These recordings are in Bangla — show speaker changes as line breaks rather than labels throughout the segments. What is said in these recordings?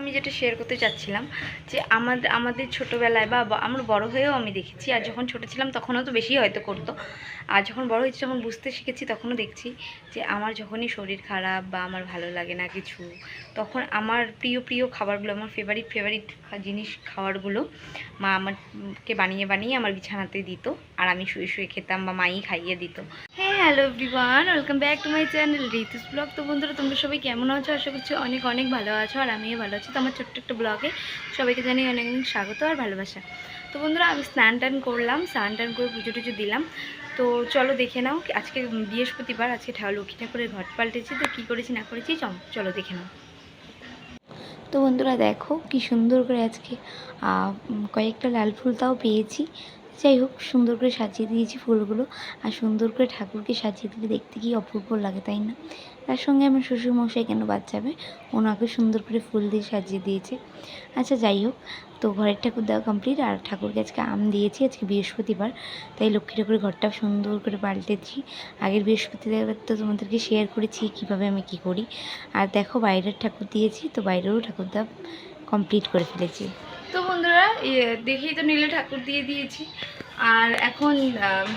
আমি যেটা শেয়ার করতে চাচ্ছিলাম, যে আমাদের আমাদের ছোটোবেলায় বা আমরা বড় হয়েও আমি দেখেছি, আর যখন ছোটো ছিলাম তখনও তো বেশি হয়তো করতো। আর যখন বড় হয়েছি, যখন বুঝতে শিখেছি, তখনও দেখছি যে আমার যখনই শরীর খারাপ বা আমার ভালো লাগে না কিছু, তখন আমার প্রিয় প্রিয় খাবারগুলো, আমার ফেভারিট ফেভারিট জিনিস খাবারগুলো মা আমাকে বানিয়ে বানিয়ে আমার বিছানাতে দিত, আর আমি শুয়ে শুয়ে খেতাম বা মাই খাইয়ে দিত। হ্যাঁ hello everyone, welcome back to my channel Ritu's blog. তো বন্ধুরা, তোমরা সবাই কেমন আছো? আশা করছি অনেক অনেক ভালো আছো, আর আমিও ভালো আছি। তো আমার ছোট্ট একটা ব্লগে সবাইকে জানিয়ে অনেক অনেক স্বাগত আর ভালোবাসা। তো বন্ধুরা, আমি স্নান টান করলাম, স্নান টান করে পুজো টুজো দিলাম। তো চলো দেখে নাও, আজকে বৃহস্পতিবার, আজকে ঠাকুর লক্ষ্মী ঠাকুরের ঘট পাল্টেছি। তো কী করেছি, না করেছি, চলো দেখে নাও। তো বন্ধুরা, দেখো কি সুন্দর করে আজকে কয়েকটা লাল ফুল তাও পেয়েছি। যাই হোক, সুন্দর করে সাজিয়ে দিয়েছি ফুলগুলো। আর সুন্দর করে ঠাকুরকে সাজিয়ে দিলে দেখতে কি অপূর্ব লাগে, তাই না? তার সঙ্গে আমার শ্বশুরমশাই কেন বাচ্চাবে ওনাকে সুন্দর করে ফুল দিয়ে সাজিয়ে দিয়েছে। আচ্ছা যাই হোক, তো ঘরের ঠাকুর দেওয়া কমপ্লিট আর ঠাকুরকে আজকে আম দিয়েছি, আজকে বৃহস্পতিবার। তাই লক্ষ্মী ঠাকুরের ঘরটা সুন্দর করে পাল্টেছি। আগের বৃহস্পতিবার তো তোমাদেরকে শেয়ার করেছি, কীভাবে আমি কি করি। আর দেখো, বাইরের ঠাকুর দিয়েছি, তো বাইরেরও ঠাকুর দেওয়া কমপ্লিট করে ফেলেছি। তো বন্ধুরা দেখেই তো নীলে ঠাকুর দিয়ে দিয়েছি। আর এখন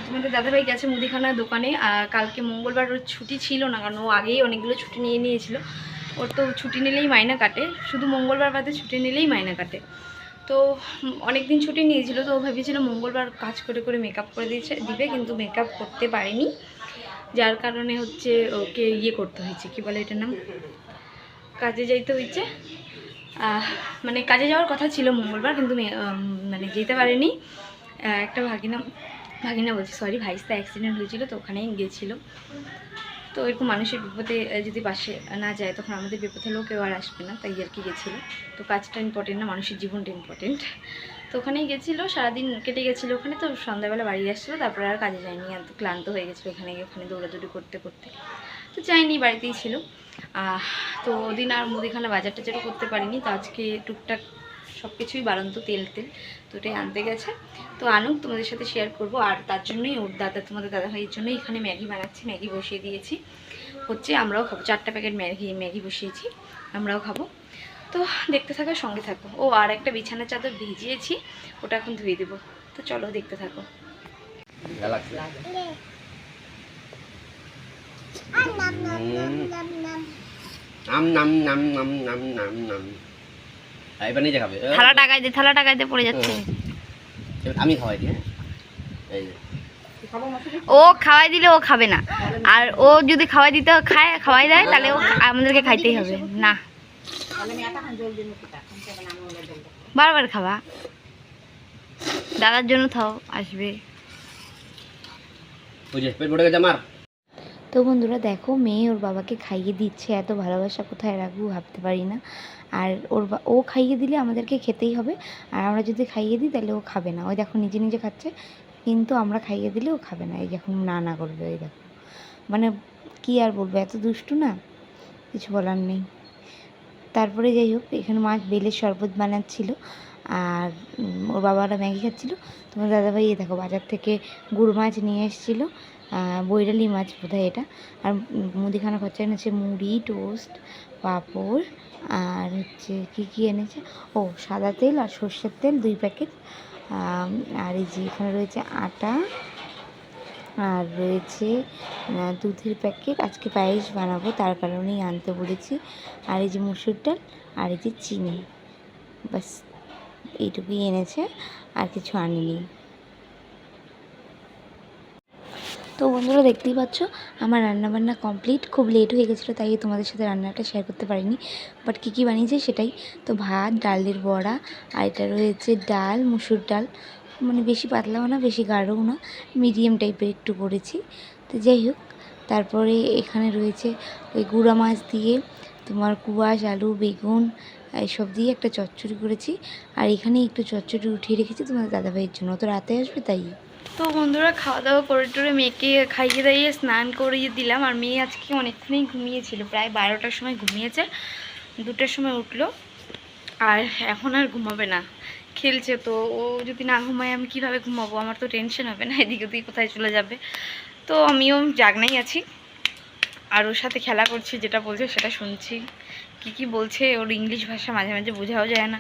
তোমাদের দাদাভাই গেছে মুদিখানার দোকানে কালকে মঙ্গলবার ওর ছুটি ছিল না, কারণ ও আগেই অনেকগুলো ছুটি নিয়ে নিয়েছিল। ওর তো ছুটি নিলেই মাইনা কাটে, শুধু মঙ্গলবার বাদে ছুটি নিলেই মাইনা কাটে। তো অনেক দিন ছুটি নিয়েছিল, তো ও ভেবেছিল মঙ্গলবার কাজ করে করে মেকআপ করে দিয়েছে, দিবে, কিন্তু মেকআপ করতে পারেনি। যার কারণে হচ্ছে ওকে ইয়ে করতে হয়েছে, কি বলে এটার নাম? কাজে যাইতে হয়েছে। মানে কাজে যাওয়ার কথা ছিল মঙ্গলবার, কিন্তু মানে যেতে পারেনি। একটা ভাগিনা ভাগিনা বলছি সরি ভাইস্তা অ্যাক্সিডেন্ট হয়েছিল, তো ওখানেই গিয়েছিল। তো এরকম মানুষের বিপদে যদি পাশে না যায়, তখন আমাদের বিপদে হলেও কেউ আর আসবে না, তাই আর কি গেছিল। তো কাজটা ইম্পর্টেন্ট না, মানুষের জীবনটা ইম্পর্টেন্ট তো ওখানেই গেছিল, সারাদিন কেটে গেছিল ওখানে, তো সন্ধ্যাবেলা বাড়ি আসছিল, তারপরে আর কাজে যায়নি, এত ক্লান্ত হয়ে গেছিল এখানে গিয়ে, ওখানে দৌড়াদৌড়ি করতে করতে। তো যাইনি বাড়িতেই ছিল। তো ওদিন আর মুদিখানা বাজার টাজারও করতে পারিনি, তো আজকে টুকটাক সব কিছুই বাড়ন্ত তেল তেল, তো ওটাই আনতে গেছে। তো আনুক, তোমাদের সাথে শেয়ার করব। আর তার জন্যই ওর দাদা, তোমাদের দাদা ভাইয়ের জন্যই এখানে ম্যাগি বানাচ্ছি, ম্যাগি বসিয়ে দিয়েছি। হচ্ছে আমরাও খাব, চারটা প্যাকেট ম্যাগি ম্যাগি বসিয়েছি, আমরাও খাব। তো দেখতে থাকো সঙ্গে থাকো। ও, আর একটা বিছানা চাদর ভিজিয়েছি, ওটা এখন ধুয়ে দেবো। তো চলো দেখতে থাকো
গ্যালাক্সি আম নাম নাম নাম নাম নাম নাম আর এবার নিজে খাবে
থালা টাকায় দে থালা টাকায় দে পড়ে যাচ্ছে।
আমি খাওয়াই দিই হ্যাঁ? এই
ও খাওয়াই দিলে ও খাবে না। আর ও যদি খাওয়াই দিতে খায় খাওয়াই দেয় তাহলে ও আমাদেরকে খাইতেই হবে। না। বারবার খাবা। দাদার জন্য থাও আসবে।
ওই পেট ভরে গেছে আমার?
তো বন্ধুরা দেখো, মেয়ে ওর বাবাকে খাইয়ে দিচ্ছে, এত ভালোবাসা কোথায় রাখব ভাবতে পারি না। আর ওর ও খাইয়ে দিলে আমাদেরকে খেতেই হবে, আর আমরা যদি খাইয়ে দিই তাহলে ও খাবে না। ওই দেখো, নিজে নিজে খাচ্ছে, কিন্তু আমরা খাইয়ে দিলে ও খাবে না। এই যখন না না করবে ওই দেখো। মানে কি আর বলব, এত দুষ্টু না? কিছু বলার নেই। তারপরে যাই হোক, এখানে মাছ বেলের শরবত বানাচ্ছিল, আর ওর বাবারা ম্যাগি খাচ্ছিলো। তোমার দাদাভাই এ দেখো, বাজার থেকে গুড় মাছ নিয়ে এসেছিল। বৈরালি মাছ বোধহয় এটা। আর মুদিখানা খরচা এনেছে মুড়ি, টোস্ট, পাঁপড়, আর হচ্ছে কী কী এনেছে? ও, সাদা তেল আর সর্ষের তেল দুই প্যাকেট। আর এই যে এখানে রয়েছে আটা, আর রয়েছে দুধের প্যাকেট। আজকে পায়েস বানাবো, তার কারণেই আনতে বলেছি। আর এই যে মুসুর ডাল, আর এই যে চিনি। বাস এইটুকুই এনেছে, আর কিছু আনিনি। তো বন্ধুরা দেখতেই পাচ্ছ, আমার রান্নাবান্না কমপ্লিট খুব লেট হয়ে গেছিল, তাই তোমাদের সাথে রান্নাটা শেয়ার করতে পারিনি। বাট কী কী বানিয়েছে সেটাই। তো ভাত, ডালের বড়া, আর এটা রয়েছে ডাল, মুসুর ডাল। মানে বেশি পাতলাও না, বেশি গাঢ়ও না মিডিয়াম টাইপের একটু করেছি। তো যাই হোক, তারপরে এখানে রয়েছে ওই গুঁড়া মাছ দিয়ে তোমার কুয়াশ, আলু, বেগুন এইসব দিয়ে একটা চচ্চড়ি করেছি। আর এখানে একটু চচ্চড়ি উঠিয়ে রেখেছি তোমাদের দাদাভাইয়ের জন্য। তো রাতে আসবে তাই? তো বন্ধুরা খাওয়া দাওয়া করে টোরে মেয়েকে খাইয়ে দাইয়ে স্নান করিয়ে দিলাম। আর মেয়ে আজকে অনেকক্ষণই ঘুমিয়েছিল, প্রায় বারোটার সময় ঘুমিয়েছে, দুটোর সময় উঠল। আর এখন আর ঘুমাবে না, খেলছে তো। ও যদি না ঘুমায়, আমি কীভাবে ঘুমাবো? আমার তো টেনশন হবে না, এদিক ওদিক কোথায় চলে যাবে। তো আমিও জাগনাই আছি। আর ওর সাথে খেলা করছি, যেটা বলছে সেটা শুনছি। কি কি বলছে? ওর ইংলিশ ভাষা মাঝে মাঝে বোঝাও যায় না।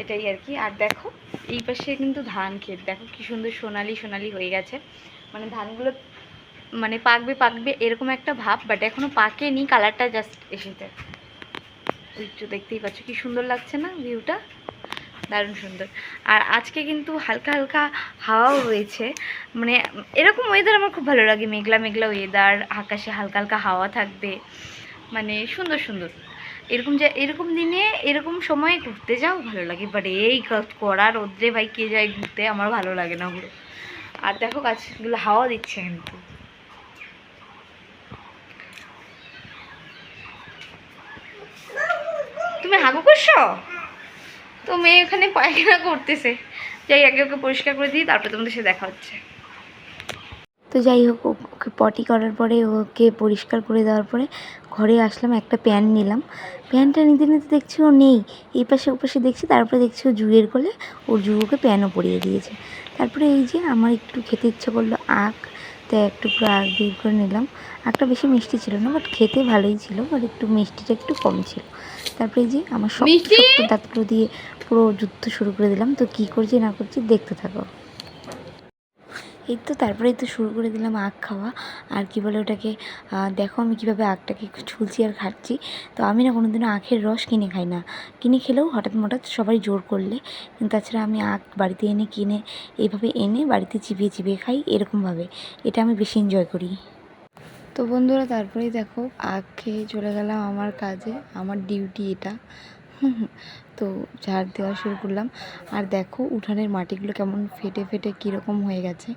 এটাই আর কি। আর দেখো এই পাশে কিন্তু ধান ক্ষেত। দেখো কি সুন্দর সোনালি সোনালি হয়ে গেছে। মানে ধানগুলো মানে পাকবে পাকবে এরকম একটা ভাব বাট এখনও পাকেনি কালারটা জাস্ট এসেছে। ওই দেখতেই পাচ্ছ, কি সুন্দর লাগছে না ভিউটা দারুণ সুন্দর। আর আজকে কিন্তু হালকা হালকা হাওয়াও রয়েছে। মানে এরকম ওয়েদার আমার খুব ভালো লাগে। মেঘলা মেঘলা ওয়েদার আকাশে হালকা হালকা হাওয়া থাকবে। মানে সুন্দর সুন্দর। এরকম যে, এরকম দিনে, এরকম সময়ে ঘুরতে যাও, ভালো লাগে। বাট এই ক- কড়া রোদ্রে ভাই কে যায় ঘুরতে, আমার ভালো লাগে না ওগুলো। আর দেখো গাছগুলো হাওয়া দিচ্ছে কিন্তু। তুমি হাগু করছ? তো মেয়ে এখানে পায়খানা করতেছে। যাই একে ওকে পরিষ্কার করে দিই, তারপরে তোমাদের সাথে দেখা হচ্ছে। তো যাই হোক ওকে পটি করার পরে ওকে পরিষ্কার করে দেওয়ার পরে ঘরে আসলাম একটা প্যান নিলাম। প্যানটা নিতে নিতে দেখছি ও নেই। এই পাশে ও পাশে দেখছি তারপরে দেখছি ও জুয়ের কোলে ওর জুয়োকে প্যানও পরিয়ে দিয়েছে। তারপরে এই যে আমার একটু খেতে ইচ্ছা করল আখ তাই একটু পুরো আখ বের করে নিলাম। আখটা বেশি মিষ্টি ছিল না বাট খেতে ভালোই ছিল বাট একটু মিষ্টিটা একটু কম ছিল। তারপরে যে আমার সব শক্ত দাঁতগুলো দিয়ে পুরো যুদ্ধ শুরু করে দিলাম। তো কী করছি না করছি দেখতে থাকো। এই তো তারপরেই তো শুরু করে দিলাম আখ খাওয়া। আর কি বলে ওটাকে দেখো আমি কীভাবে আখটাকে ছুলছি আর খাচ্ছি তো আমি না কোনোদিনও আখের রস কিনে খাই না। কিনে খেলেও হঠাৎ মঠাৎ সবাই জোর করলে। কিন্তু তাছাড়া আমি আখ বাড়িতে এনে কিনে, এইভাবে এনে বাড়িতে চিবিয়ে চিবিয়ে খাই এরকমভাবে। এটা আমি বেশি এনজয় করি। তো বন্ধুরা তারপরেই দেখো, আখ খেয়ে চলে গেলাম আমার কাজে। আমার ডিউটি এটা। তো ঝাড় দেওয়া শুরু করলাম। আর দেখো উঠানের মাটিগুলো কেমন ফেটে ফেটে কীরকম হয়ে গেছে।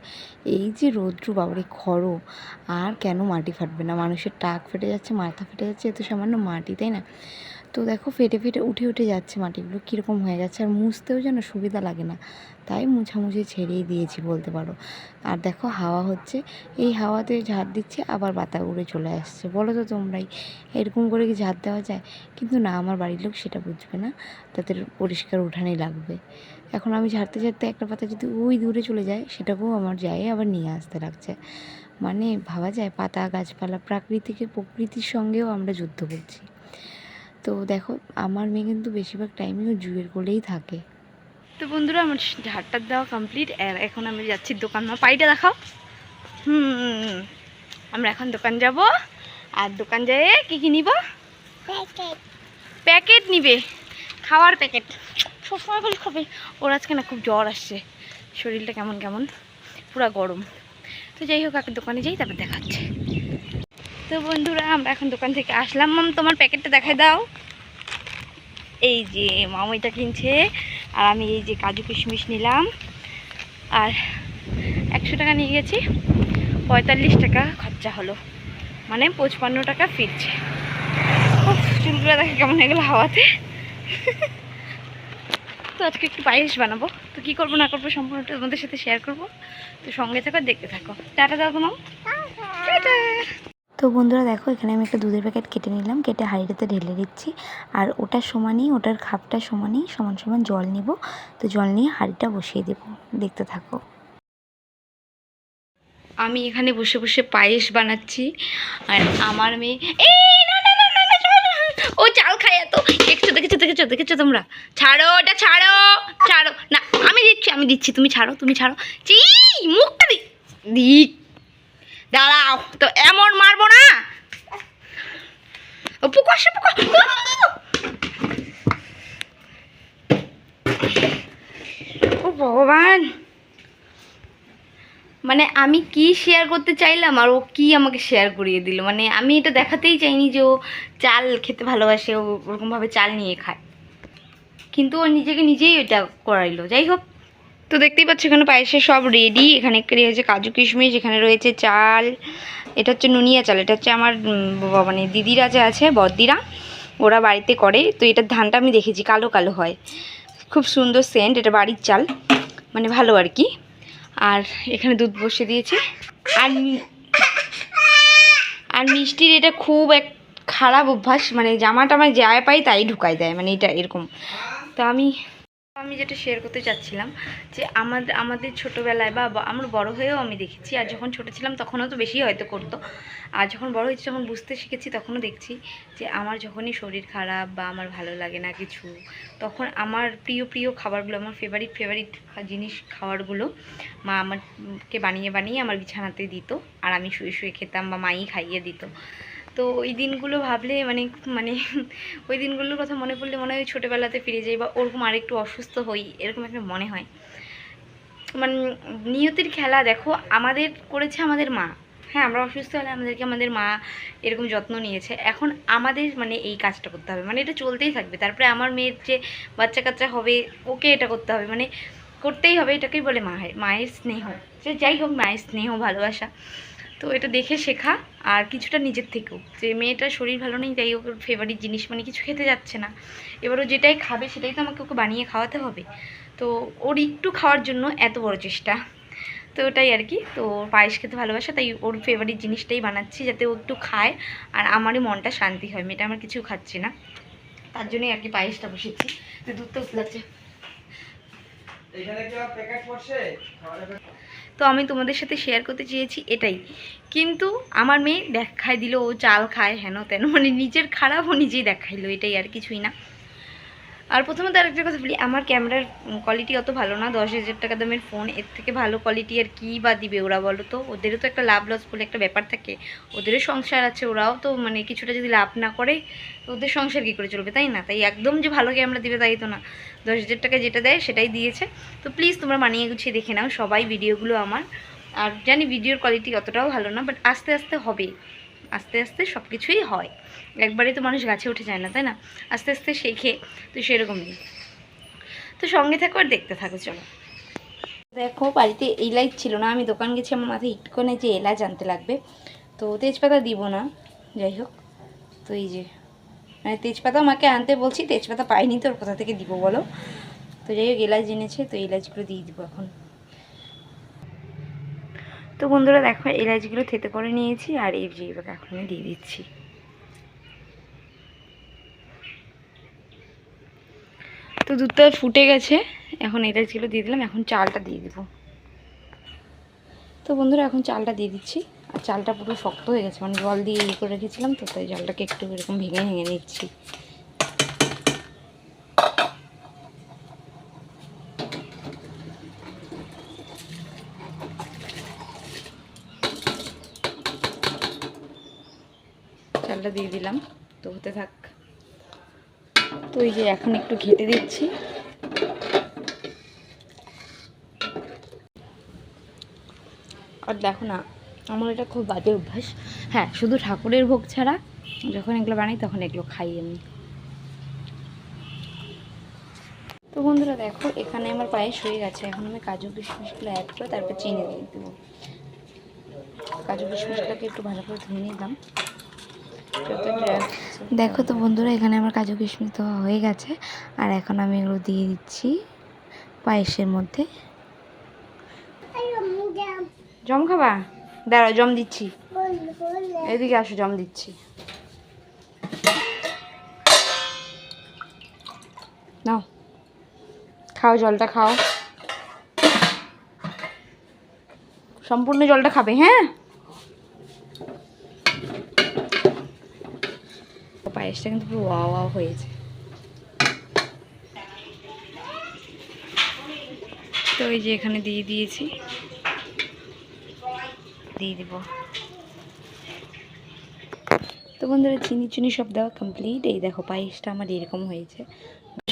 এই যে রৌদ্র বাবরে খড়ো আর কেন মাটি ফাটবে না? মানুষের টাক ফেটে যাচ্ছে, মাথা ফেটে যাচ্ছে, এত সামান্য মাটি, তাই না? তো দেখো ফেটে ফেটে উঠে উঠে যাচ্ছে মাটিগুলো, কীরকম হয়ে গেছে আর মুছতেও যেন সুবিধা লাগে না। তাই মুছামুছি ছেড়েই দিয়েছি বলতে পারো। আর দেখো হাওয়া হচ্ছে, এই হাওয়াতে ঝাড় দিচ্ছে, আবার বাতা উড়ে চলে আসছে। বলো তো তোমরাই, এরকম করে কি ঝাড় দেওয়া যায়? কিন্তু না, আমার বাড়ির লোক সেটা বুঝবে না, তাদের পরিষ্কার উঠানেই লাগবে। এখন আমি ঝাড়তে ঝাড়তে একটা পাতা যদি ওই দূরে চলে যায়, সেটাকেও আমার যায় আবার নিয়ে আসতে লাগছে। মানে ভাবা যায়, পাতা, গাছপালা, প্রাকৃতিকের প্রকৃতির সঙ্গেও আমরা যুদ্ধ করছি। তো দেখো আমার মেয়ে কিন্তু বেশিরভাগ টাইমেও জুয়ের কোলেই থাকে। তো বন্ধুরা আমার ঝাড়টার দেওয়া কমপ্লিট এখন আমি যাচ্ছি দোকান আমার পাইটা দেখাও। হুম আমরা এখন দোকান যাব আর দোকান যেয়ে কী কী নিব? প্যাকেট নিবে। খাওয়ার প্যাকেট। সবসময় বলি খাবে। ওর আজকে না খুব জ্বর আসছে। শরীরটা কেমন কেমন? পুরা গরম। তো যাই হোক একটা দোকানে যাই তারপর দেখাচ্ছে। তো বন্ধুরা আমরা এখন দোকান থেকে আসলাম। মাম তোমার প্যাকেটটা দেখাই দাও। এই যে মাম এটা কিনছে আর আমি এই যে কাজু কিশমিশ নিলাম। আর একশো টাকা নিয়ে গেছি। পঁয়তাল্লিশ টাকা খরচা হলো। মানে পঁচপান্ন টাকা ফিরছে। চুলগুলো দেখে কেমন হয়ে গেল হাওয়াতে। তো আজকে একটু পায়েস বানাবো। তো কী করব না করব সম্পূর্ণটা তোমাদের সাথে শেয়ার করব। তো সঙ্গে থাকো দেখতে থাকো। টাটা দাও তোমার তো বন্ধুরা দেখো, এখানে আমি একটা দুধের প্যাকেট কেটে নিলাম। কেটে হাঁড়িটাতে ঢেলে দিচ্ছি। আর ওটা সমানই, ওটার খাপটা সমানই, সমান সমান জল নিব। তো জল নিয়ে হাঁড়িটা বসিয়ে দেব। দেখতে থাকো। আমি এখানে বসে বসে পায়েস বানাচ্ছি। আর আমার মেয়ে। ও চাল খায় এত। দেখছ, দেখেছ দেখেছ দেখেছ তোমরা? ছাড়ো, ওটা ছাড়ো ছাড়ো। না, আমি দিচ্ছি আমি দিচ্ছি। তুমি ছাড়ো তুমি ছাড়ো। চি মুখটা দিক। দাঁড়াও, তো এমন মারবো না। ও ভগবান। মানে আমি কি শেয়ার করতে চাইলাম আর ও কি আমাকে শেয়ার করিয়ে দিল? মানে আমি এটা দেখাতেই চাইনি যে ও চাল খেতে ভালোবাসে, ও ওরকমভাবে চাল নিয়ে খায়। কিন্তু ও নিজেকে নিজেই এটা করাইলো। যাই হোক তো দেখতেই পাচ্ছ, এখানে পায়েসে সব রেডি এখানে রয়েছে কাজু কিশমিশ, এখানে রয়েছে চাল, এটা হচ্ছে নুনিয়া চাল, এটা হচ্ছে আমার মানে দিদিরা যে আছে, বদ্দিরা, ওরা বাড়িতে করে। তো এটার ধানটা আমি দেখেছি, কালো কালো হয়। খুব সুন্দর সেন্ট এটা বাড়ির চাল মানে ভালো আর কি। আর এখানে দুধ বসিয়ে দিয়েছি। আর আর মিষ্টির এটা খুব এক, খারাপ অভ্যাস মানে জামাটা আমার যায় পাই তাই ঢুকাই দেয় মানে এটা এরকম। তো আমি আমি যেটা শেয়ার করতে চাচ্ছিলাম, যে আমাদের আমাদের ছোটোবেলায় বা আমরা বড় হয়েও আমি দেখেছি, আর যখন ছোটো ছিলাম তখনও তো বেশি হয়তো করতো, আর যখন বড় হয়েছি, যখন বুঝতে শিখেছি তখনও দেখছি যে আমার যখনই শরীর খারাপ বা আমার ভালো লাগে না কিছু, তখন আমার প্রিয় প্রিয় খাবারগুলো, আমার ফেভারিট ফেভারিট জিনিস খাবারগুলো মা আমাকে বানিয়ে বানিয়ে আমার বিছানাতে দিত, আর আমি শুয়ে শুয়ে খেতাম বা মাই খাইয়ে দিত। তো ওই দিনগুলো ভাবলে মানে মানে ওই দিনগুলোর কথা মনে পড়লে মনে হয় ছোটোবেলাতে ফিরে যাই বা ওরকম আরেকটু অসুস্থ হই, এরকম একটা মনে হয়। মানে নিয়তির খেলা দেখো, আমাদের করেছে আমাদের মা। হ্যাঁ আমরা অসুস্থ হলে আমাদেরকে আমাদের মা এরকম যত্ন নিয়েছে। এখন আমাদের মানে এই কাজটা করতে হবে। মানে এটা চলতেই থাকবে। তারপরে আমার মেয়ের যে বাচ্চা কাচ্চা হবে, ওকে এটা করতে হবে। মানে করতেই হবে, এটাকেই বলে মায়ের মায়ের স্নেহ। সে যাই হোক, মায়ের স্নেহ, ভালোবাসা। তো এটা দেখে শেখা। আর কিছুটা নিজের থেকেও। যে মেয়েটার শরীর ভালো নেই, তাই ওর ফেভারিট জিনিস মানে কিছু খেতে যাচ্ছে না। এবার ও যেটাই খাবে, সেটাই তো আমাকে ওকে বানিয়ে খাওয়াতে হবে। তো ওর একটু খাওয়ার জন্য এত বড় চেষ্টা। তো ওটাই আর কি। তো পায়েস খেতে ভালোবাসে, তাই ওর ফেভারিট জিনিসটাই বানাচ্ছি যাতে ও একটু খায়। আর আমারই মনটা শান্তি হয়, মেয়েটা আমার কিছু খাচ্ছে না। তার জন্যই আর কি পায়েসটা বসেছি। দুধ তো? তো আমি তোমাদের সাথে শেয়ার করতে চেয়েছি এটাই। কিন্তু আমার মেয়ে দেখাই দিল, ও চাল খায় হেন তেন মানে নিজের খারাপ ও নিজেই দেখাইলো, এটাই আর কিছুই না। আর প্রথমত আরেকটা কথা বলি, আমার ক্যামেরার কোয়ালিটি অত ভালো না, দশ হাজার টাকা দামের ফোন এর থেকে ভালো কোয়ালিটি আর কী বা দিবে ওরা বলো তো? ওদেরও তো একটা লাভ লস বলে একটা ব্যাপার থাকে। ওদেরও সংসার আছে, ওরাও তো মানে কিছুটা যদি লাভ না করে ওদের সংসার কী করে চলবে, তাই না? তাই একদম যে ভালো ক্যামেরা দিবে তাই তো না। দশ হাজার টাকা যেটা দেয় সেটাই দিয়েছে। তো প্লিজ তোমরা মানিয়ে গুছিয়ে দেখে নাও সবাই ভিডিওগুলো আমার। আর জানি ভিডিওর কোয়ালিটি অতটাও ভালো না বাট আস্তে আস্তে হবে। আস্তে আস্তে সব কিছুই হয়। একবারে তো মানুষ গাছে উঠে যায় না, তাই না? আস্তে আস্তে শেখে, তো সেরকমই তো সঙ্গে থাকো আর দেখতে থাকো, চলো। দেখো, বাড়িতে এলাচ ছিল না, আমি দোকান গেছি, আমার মাথায় একটুখানি যে এলাচ আনতে লাগবে। তো তেজপাতা দিব না, যাই হোক। তো এই যে মানে তেজপাতা আমাকে আনতে বলছি, তেজপাতা পাইনি তো ওর কোথা থেকে দিব বলো? তো যাই হোক, এলাচ এনেছে, তো এলাচগুলো দিয়ে দিব এখন। তো বন্ধুরা দেখো, এলাচগুলো থেতে করে নিয়েছি আর এই এবার এখন আমি দিয়ে দিচ্ছি। তো দুধটা ফুটে গেছে, এখন এলাচগুলো দিয়ে দিলাম, এখন চালটা দিয়ে দিব। তো বন্ধুরা, এখন চালটা দিয়ে দিচ্ছি, আর চালটা পুরো শক্ত হয়ে গেছে মানে জল দিয়ে ইয়ে করে রেখেছিলাম, তো তাই জলটাকে একটু এরকম ভেঙে ভেঙে নিচ্ছি। চালটা দিয়ে দিলাম। তো হতে থাক। তো এই যে এখন একটু ঘেটে দিচ্ছি। আর দেখো না, আমার এটা খুব বাজে অভ্যাস। হ্যাঁ শুধু ঠাকুরের ভোগ ছাড়া যখন এগুলো বানাই তখন এগুলো খাই আমি। তো বন্ধুরা দেখো, এখানে আমার পায়েস হয়ে গেছে। এখন আমি কাজু কিশমিশগুলো অ্যাড করে তারপর চিনি দিয়ে দেবো। কাজু কিশমিশটাকে একটু ভালো করে ধুয়ে নিলাম। দেখো তো বন্ধুরা, এখানে আমার কাজু কিশমিশ তো হয়ে গেছে। আর এখন আমি এগুলো দিয়ে দিচ্ছি পায়েসের মধ্যে। জম খাবা? দাঁড়াও, জম দিচ্ছি। এদিকে আসো, জম দিচ্ছি। নাও। খাও, জলটা খাও। সম্পূর্ণ জলটা খাবে হ্যাঁ? পায়েসটা কিন্তু পুরো ওয়া ওয়া হয়েছে তো ওই যে এখানে দিয়ে দিয়েছি। দিয়ে দিব। তো বন্ধুরা, চিনি চিনি সব দেওয়া কমপ্লিট এই দেখো, পায়েসটা আমার এরকম হয়েছে।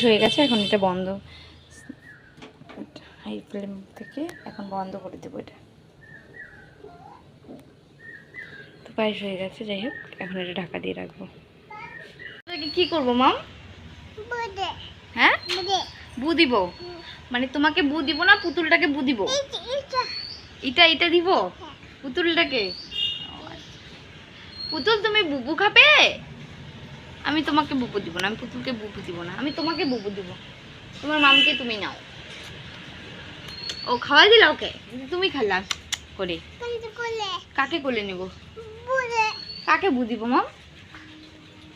হয়ে গেছে, এখন এটা বন্ধ। হাই ফ্লেম থেকে এখন বন্ধ করে দেবো এটা। তো পায়েস হয়ে গেছে, যাই হোক, এখন এটা ঢাকা দিয়ে রাখব। কি করব মাম? হ্যাঁ? বু দিব। মানে তোমাকে বু দিব না পুতুলটাকে বু দিব। এটা এটা দিব? পুতুলটাকে? পুতুল তুমি বুবু খাবে? আমি তোমাকে বুবু দিব না আমি পুতুলকে বুবু দিব না আমি তোমাকে বুবু দিব। তোমার মামকে তুমি নাও। ও খাওয়াই দিলা ওকে? তুমি খাল্লা করে। কাকে কোলে? নেব? কাকে বু দিব মাম?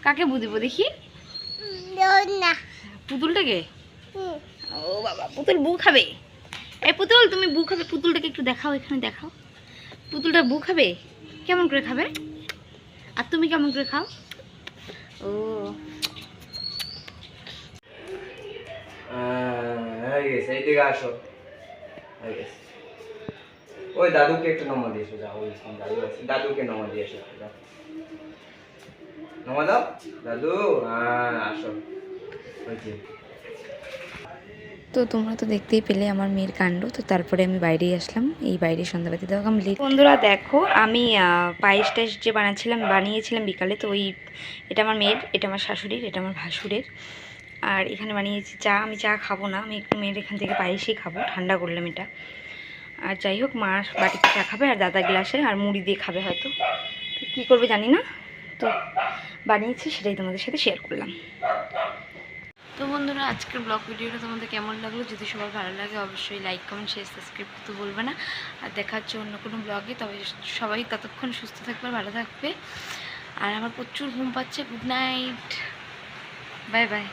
কাকে বু দিব দেখি পুতুলটাকে? ও ও বাবা পুতুল বু খাবে? এই পুতুল তুমি বু খাবে পুতুলটাকে একটু দেখাও এখানে দেখাও। পুতুলটা বু খাবে? কেমন করে খাবে? আর তুমি কেমন করে খাও? ও।
এইদিকে আসো। ওই দাদুকে একটু নমা দিয়ে এসো যাও ওই দাদু আছে। দাদুকে নমা দিয়ে এসো যাও। নমা দাও দাদু হ্যাঁ আসো।
তো তোমরা তো দেখতেই পেলে আমার মেয়ের কাণ্ড তো তারপরে আমি বাইরেই আসলাম। এই বাইরে সন্ধ্যাবাতি দেওয়া কমপ্লিট বন্ধুরা দেখো আমি পায়েস টাইস যে বানাচ্ছিলাম বানিয়েছিলাম বিকালে তো ওই এটা আমার মেয়ের এটা আমার শাশুড়ির এটা আমার ভাসুরের। আর এখানে বানিয়েছি চা আমি চা খাব না আমি একটু মেয়ের এখান থেকে পায়েসই খাব ঠান্ডা করলাম এটা। আর যাই হোক মা বাটিতে চা খাবে আর দাদা গ্লাসে আর মুড়ি দিয়ে খাবে হয়তো। তো কী করবে জানি না। তো বানিয়েছি সেটাই তোমাদের সাথে শেয়ার করলাম। তো বন্ধুরা, আজকের ব্লগ ভিডিওটা তোমাদের কেমন লাগল? যদি সবার ভালো লাগে, অবশ্যই লাইক কমেন্ট শেয়ার সাবস্ক্রাইব করতে বলবে না। আর দেখা হচ্ছে অন্য কোনো ব্লগে তবে সবাই ততক্ষণ সুস্থ থাকবে, ভালো থাকবে। আর আমার প্রচুর ঘুম পাচ্ছে। Good night bye bye